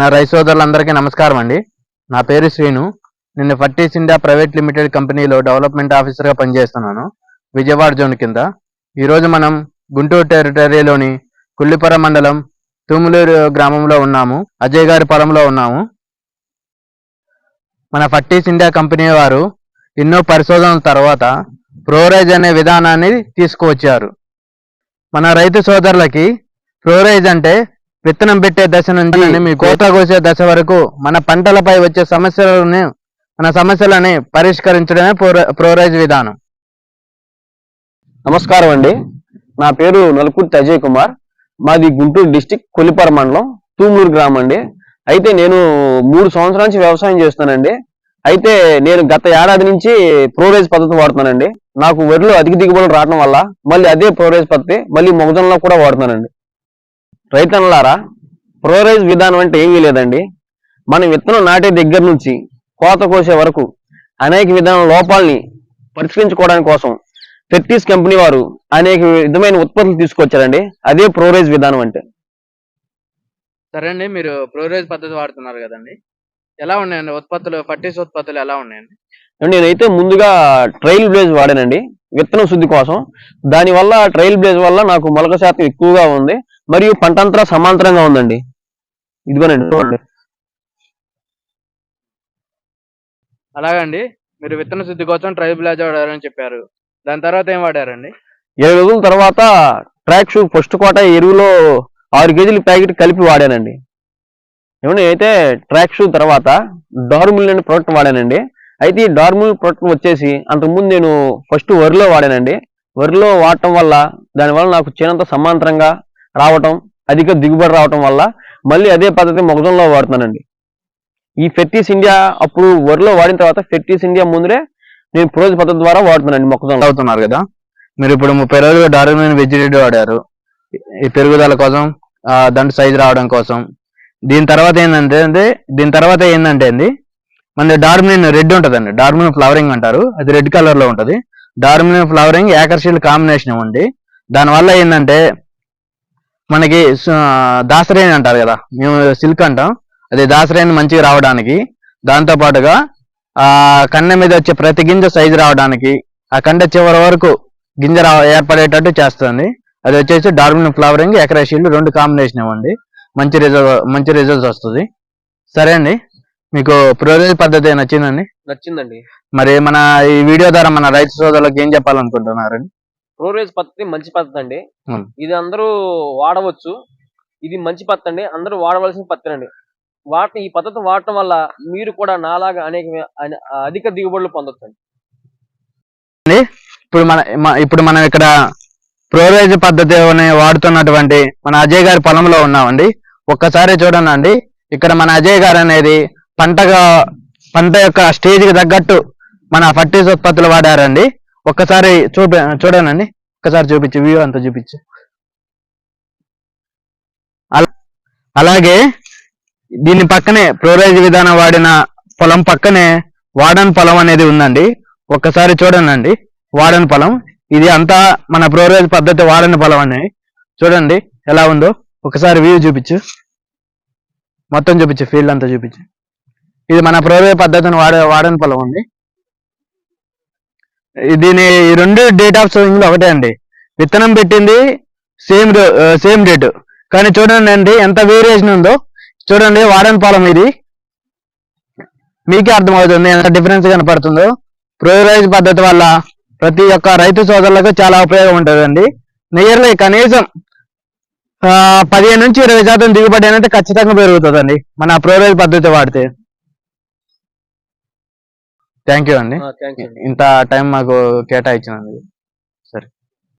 నా రైతు సోదరులందరికీ నమస్కారం అండి. నా పేరు శ్రీను. నేను ఫర్టీస్ ఇండియా ప్రైవేట్ లిమిటెడ్ కంపెనీలో డెవలప్మెంట్ ఆఫీసర్గా పనిచేస్తున్నాను. విజయవాడ జోన్ కింద. ఈరోజు మనం గుంటూరు టెరిటరీలోని కుల్లిపర మండలం తూములూరు గ్రామంలో ఉన్నాము. అజయ్ గారి పొలంలో ఉన్నాము. మన ఫర్టీస్ ఇండియా కంపెనీ వారు ఎన్నో పరిశోధనల తర్వాత ప్రోరైజ్ అనే విధానాన్ని తీసుకువచ్చారు. మన రైతు సోదరులకి ప్రోరైజ్ అంటే విత్తనం పెట్టే దశ నుంచి మీ కోత కోసే దశ వరకు మన పంటలపై వచ్చే సమస్యలను మన సమస్యలని పరిష్కరించడమే ప్రో- ప్రోరైజ్ విధానం. నమస్కారం అండి. నా పేరు నలుకుర్తి అజయ్ కుమార్. మాది గుంటూరు డిస్టిక్ కొల్లిపర మండలం తూమూరు గ్రామం అండి. అయితే నేను మూడు సంవత్సరాల నుంచి వ్యవసాయం చేస్తానండి అయితే నేను గత ఏడాది నుంచి ప్రోరేజ్ పద్ధతి వాడుతున్నానండి. నాకు వరిలో అధిక దిగుబడులు రావడం వల్ల మళ్ళీ అదే ప్రోరేజ్ పద్ధతి మళ్ళీ మొగజొన్నలో కూడా వాడుతున్నానండి. రైతన్నలారా ప్రోరేజ్ విధానం అంటే ఏమీ లేదండి. మనం విత్తనం నాటే దగ్గర నుంచి కోత కోసే వరకు అనేక విధాన లోపాలని పరిష్కరించుకోవడానికి కోసం ఫెర్టీస్ కంపెనీ వారు అనేక విధమైన ఉత్పత్తులు తీసుకొచ్చారండి. అదే ప్రోరేజ్ విధానం అంటే. సరే అండి మీరు ప్రోరైజ్ పద్ధతి వాడుతున్నారు కదండి. ఎలా ఉన్నాయండి ఉత్పత్తులు? ఫర్టీస్ ఉత్పత్తులు ఎలా ఉన్నాయండి? నేనైతే ముందుగా ట్రైల్ బ్లేజ్ వాడానండి విత్తనం శుద్ధి కోసం. దానివల్ల ట్రైల్ బ్లేజ్ వల్ల నాకు మొలక శాతం ఎక్కువగా ఉంది. మరియు పంటంతా సమాంతరంగా ఉందండి. ఇదిగోనండి. చూడండి అలాగండి. మీరు విత్తన శుద్ధి కోసం ట్రైబులాజ్ వాడారని చెప్పారు. దాని తర్వాత ఏం వాడారండి? ఏడు రోజుల తర్వాత ట్రాక్ షూ ఫస్ట్ కోట ఎరువులో ఆరు కేజీల ప్యాకెట్ కలిపి వాడానండి. ఏమన్నా అయితే ట్రాక్ షూ తర్వాత డార్మిల్ అనే ప్రోడక్ట్ వాడానండి. అయితే ఈ డార్మిల్ ప్రోడక్ట్ వచ్చేసి అంతకుముందు నేను ఫస్ట్ వరిలో వాడానండి. వరిలో వాడటం వల్ల దానివల్ల నాకు చేనంత సమాంతరంగా రావటం అధిక దిగుబడి రావటం వల్ల మళ్ళీ అదే పద్ధతి మొగజంలో వాడుతున్నానండి. ఈ ఫెర్టీస్ ఇండియా అప్పుడు వరిలో వాడిన తర్వాత ఫెర్టీస్ ఇండియా ముందే నేను ప్రోజ్ పద్ధతి ద్వారా వాడుతున్నానండి మొక్కజొన్న అవుతున్నారు కదా? మీరు ఇప్పుడు ముప్పై రోజులు డార్విన్ వెజిటేట్ వాడారు. ఈ పెరుగుదల కోసం దాంట్లో సైజు రావడం కోసం. దీని తర్వాత ఏంటంటే దీని తర్వాత ఏంటంటే అండి మన డార్మిన్ రెడ్ ఉంటుందండి. డార్మిన్ ఫ్లవరింగ్ అంటారు. అది రెడ్ కలర్లో ఉంటది. డార్మిన్ ఫ్లవరింగ్ యాకర్షీల్ కాంబినేషన్ ఉంది దానివల్ల ఏంటంటే మనకి దాసరేణి అంటారు కదా మేము సిల్క్ అంటాం. అది దాసరేణి మంచిగా రావడానికి దాంతో పాటుగా ఆ కన్నె మీద వచ్చే ప్రతి గింజ సైజు రావడానికి ఆ కండ చివరి వరకు గింజ రా ఏర్పడేటట్టు చేస్తుంది. అది వచ్చేసి డార్మిన్ ఫ్లవరింగ్ ఎకరేషీల్ రెండు కాంబినేషన్ ఇవ్వండి. మంచి రిజల్ట్ మంచి రిజల్ట్స్ వస్తుంది. సరే అండి మీకు ప్రోరేజ్ పద్ధతి నచ్చిందండి? నచ్చిందండి. మరి మన ఈ వీడియో ద్వారా మన రైతు సోదరులకు ఏం చెప్పాలనుకుంటున్నారండి? ప్రోరేజ్ పద్ధతి మంచి పద్ధతి అండి. ఇది అందరూ వాడవచ్చు. ఇది మంచి పద్ధతి అండి. అందరూ వాడవలసిన పద్ధతి అండి. వాటి ఈ పద్ధతి వాడటం వల్ల మీరు కూడా నాలాగా అనేక అనే- అధిక దిగుబడులు పొందొచ్చండి ఇప్పుడు మన ఇప్పుడు మనం ఇక్కడ ప్రోరేజ్ పద్ధతి అనే వాడుతున్నటువంటి మన అజయ్ గారి పొలంలో ఉన్నామండి. ఒక్కసారి చూడండి అండి. ఇక్కడ మన అజయ్ గారు అనేది పంటగా పంట యొక్క స్టేజ్కి తగ్గట్టు మన ఫర్టీస్ ఉత్పత్తులు వాడారండి. ఒక్కసారి చూప చూడండి ఒక్కసారి చూపించు వ్యూ అంతా చూపించు. అలా- అలాగే దీని పక్కనే ప్రోరేజ్ విధానం వాడిన పొలం పక్కనే వాడన్ పొలం అనేది ఉందండి. ఒక్కసారి చూడండి వాడన్ పొలం. ఇది అంతా మన ప్రోరేజ్ పద్ధతి వాడని పొలం అనేది చూడండి ఎలా ఉందో. ఒకసారి వ్యూ చూపించు. మొత్తం చూపించు ఫీల్డ్ అంతా చూపించు. ఇది మన ప్రోరేజ్ పద్ధతిని వాడే వాడని పొలం అండి. దీని ఈ రెండు డేట్ ఆఫ్ సోయింగ్ ఒకటే అండి. విత్తనం పెట్టింది సేమ్ సేమ్ డేట్ కానీ చూడండి అండి ఎంత వేరియేషన్ ఉందో. చూడండి వాడని పొలం ఇది. మీకే అర్థమవుతుంది ఎంత డిఫరెన్స్ కనపడుతుందో. ప్రోరైజ్ పద్ధతి వల్ల ప్రతి ఒక్క రైతు సోదరులకు చాలా ఉపయోగం ఉంటుందండి. నియర్లీ కనీసం పదిహేను నుంచి ఇరవై శాతం దిగుబడి అనేది ఖచ్చితంగా పెరుగుతుందండి. మన ప్రోరైజ్ పద్ధతి వాడితే. థ్యాంక్ యూ అండి. ఇంత టైం మాకు కేటాయించినందుకు.